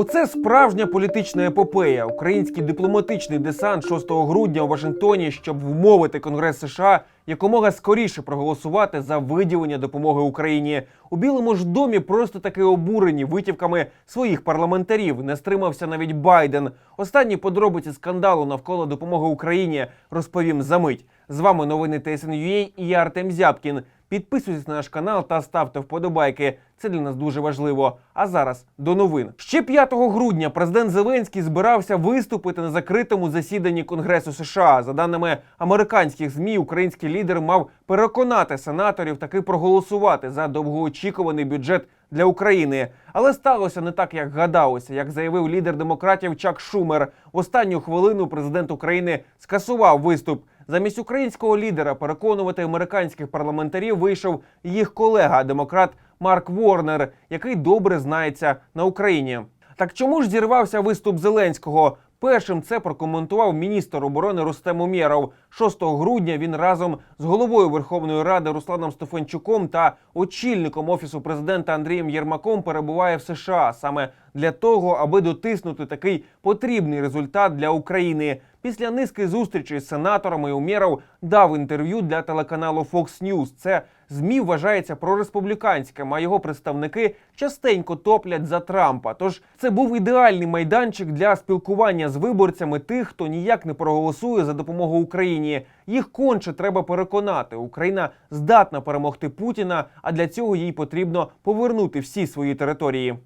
Оце справжня політична епопея. Український дипломатичний десант 6 грудня у Вашингтоні, щоб вмовити Конгрес США якомога скоріше проголосувати за виділення допомоги Україні. У Білому ж домі просто таки обурені витівками своїх парламентарів. Не стримався навіть Байден. Останні подробиці скандалу навколо допомоги Україні розповім за мить. З вами новини ТСНЮА і я Артем Зябкін. Підписуйтесь на наш канал та ставте вподобайки. Це для нас дуже важливо. А зараз до новин. Ще 5 грудня президент Зеленський збирався виступити на закритому засіданні Конгресу США. За даними американських змі, український лідер мав переконати сенаторів таки проголосувати за довгоочікуваний бюджет для України. Але сталося не так, як гадалося. Як заявив лідер демократів Чак Шумер, в останню хвилину президент України скасував виступ. Замість українського лідера переконувати американських парламентарів вийшов їх колега, демократ Марк Ворнер, який добре знається на Україні. Так чому ж зірвався виступ Зеленського? Першим це прокоментував міністр оборони Рустем Умєров. 6 грудня він разом з головою Верховної Ради Русланом Стефанчуком та очільником офісу президента Андрієм Єрмаком перебуває в США саме для того, аби дотиснути такий потрібний результат для України. Після низки зустрічей з сенаторами Умєров дав інтерв'ю для телеканалу Fox News. Це змі вважається прореспубліканським, а його представники частенько топлять за Трампа. Тож це був ідеальний майданчик для спілкування з виборцями тих, хто ніяк не проголосує за допомогу Україні. Їх конче треба переконати. Україна здатна перемогти Путіна, а для цього їй потрібно повернути всі свої території.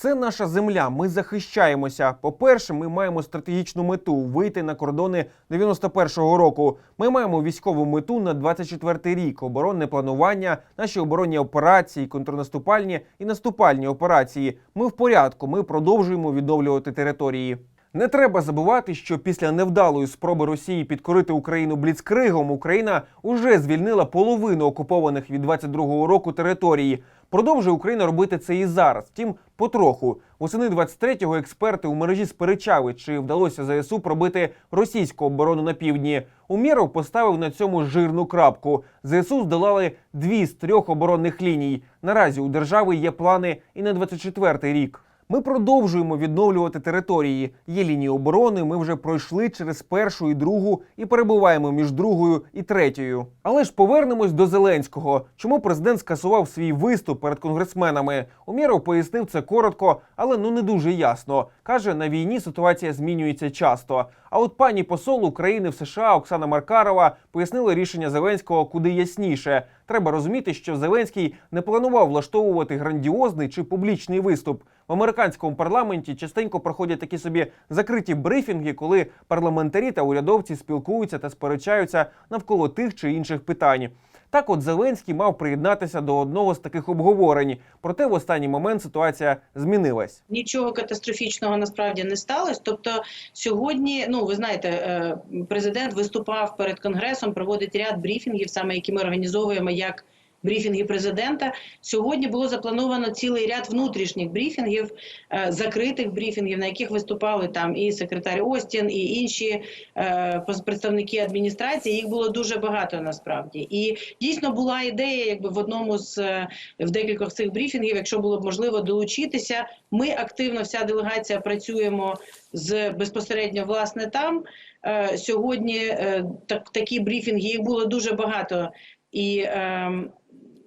Це наша земля. Ми захищаємося. По-перше, ми маємо стратегічну мету вийти на кордони 91-го року. Ми маємо військову мету на 24-й рік, оборонне планування, наші оборонні операції, контрнаступальні і наступальні операції. Ми в порядку. Ми продовжуємо відновлювати території. Не треба забувати, що після невдалої спроби Росії підкорити Україну бліцкригом Україна уже звільнила половину окупованих від 22-го року території. Продовжує Україна робити це і зараз. Втім, потроху. Восени 23-го експерти у мережі сперечали, чи вдалося ЗСУ пробити російську оборону на півдні. Умєров поставив на цьому жирну крапку. ЗСУ здолали дві з трьох оборонних ліній. Наразі у держави є плани і на 24-й рік. Ми продовжуємо відновлювати території. Є лінії оборони. Ми вже пройшли через першу і другу і перебуваємо між другою і третьою. Але ж повернемось до Зеленського. Чому президент скасував свій виступ перед конгресменами? Умєров пояснив це коротко, але ну не дуже ясно. каже, на війні ситуація змінюється часто. А от пані посол України в США Оксана Маркарова пояснила рішення Зеленського куди ясніше. Треба розуміти, що Зеленський не планував влаштовувати грандіозний чи публічний виступ. В американському парламенті частенько проходять такі собі закриті брифінги, коли парламентарі та урядовці спілкуються та сперечаються навколо тих чи інших питань. Так, от Зеленський мав приєднатися до одного з таких обговорень. Проте в останній момент ситуація змінилась. Нічого катастрофічного насправді не сталося. Тобто, сьогодні, ну ви знаєте, е, президент виступав перед конгресом, проводить ряд брифінгів, саме які ми організовуємо як. Брифінги президента сьогодні було заплановано цілий ряд внутрішніх брифінгів, е, закритих брифінгів, на яких виступали там і секретар Остін, і інші е, представники адміністрації. Їх було дуже багато насправді. І дійсно була ідея, якби в одному з е, в декількох цих брифінгів, якщо було б можливо долучитися. Ми активно, вся делегація працюємо з безпосередньо власне там. Сьогодні так, такі брифінги їх було дуже багато і.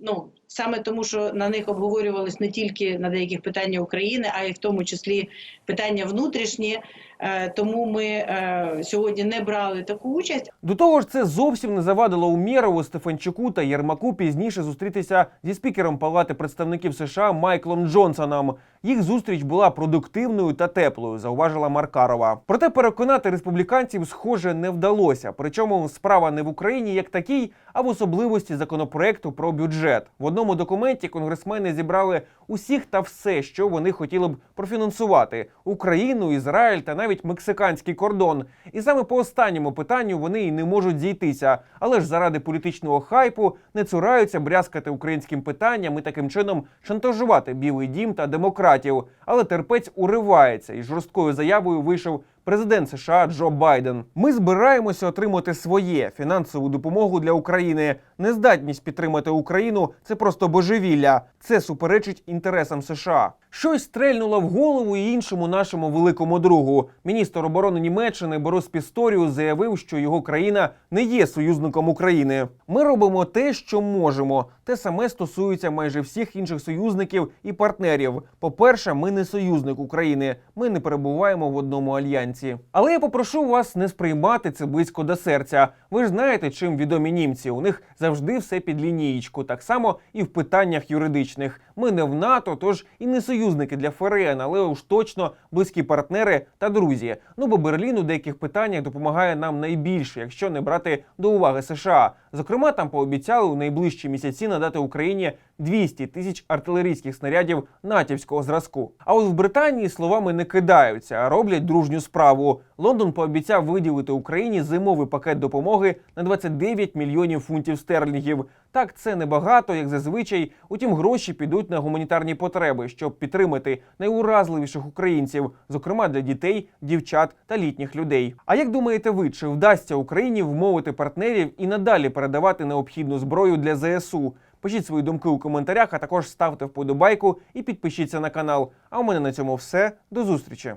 Ну саме тому, що на них обговорювались не тільки на деяких питання України, а й в тому числі питання внутрішні. Е, Тому ми е, сьогодні не брали таку участь. До того ж, це зовсім не завадило Умєрову, Стефанчуку та Єрмаку пізніше зустрітися зі спікером Палати представників США Майклом Джонсоном. Їх зустріч була продуктивною та теплою, зауважила Маркарова. Проте переконати республіканців, схоже, не вдалося. Причому справа не в Україні як такій, а в особливості законопроекту про бюджет. В одному документі конгресмени зібрали усіх та все, що вони хотіли б профінансувати: Україну, Ізраїль та навіть мексиканський кордон. І саме по останньому питанню вони і не можуть зійтися. Але ж заради політичного хайпу не цураються брязкати українським питанням і таким чином шантажувати Білий Дім та демократів. Але терпець уривається і жорсткою заявою вийшов президент США Джо Байден. Ми збираємося отримати своє фінансову допомогу для України. Нездатність підтримати Україну це просто божевілля. Це суперечить інтересам США. Щось стрельнуло в голову і іншому нашому великому другу. Міністр оборони Німеччини Борис Пісторіус заявив, що його країна не є союзником України. Ми робимо те, що можемо. Те саме стосується майже всіх інших союзників і партнерів. По-перше, ми не союзник України. Ми не перебуваємо в одному альянсі. Але я попрошу вас не сприймати це близько до серця. Ви ж знаєте, чим відомі німці. У них завжди все під лінієчку. Так само і в питаннях юридичних. Ми не в НАТО, тож і не союзники для ФРН, але уж точно близькі партнери та друзі. Ну бо Берлін у деяких питаннях допомагає нам найбільше, якщо не брати до уваги США. Зокрема, там пообіцяли у найближчі місяці надати Україні 200 тисяч артилерійських снарядів натівського зразку. А от в Британії словами не кидаються, а роблять дружню справу. Лондон пообіцяв виділити Україні зимовий пакет допомоги на 29 мільйонів фунтів стерлінгів. Так, це небагато, як зазвичай. Утім, гроші підуть на гуманітарні потреби, щоб підтримати найуразливіших українців, зокрема для дітей, дівчат та літніх людей. А як думаєте ви, чи вдасться Україні вмовити партнерів і надалі передавати необхідну зброю для ЗСУ? Пишіть свої думки у коментарях, а також ставте вподобайку і підпишіться на канал. А у мене на цьому все. До зустрічі!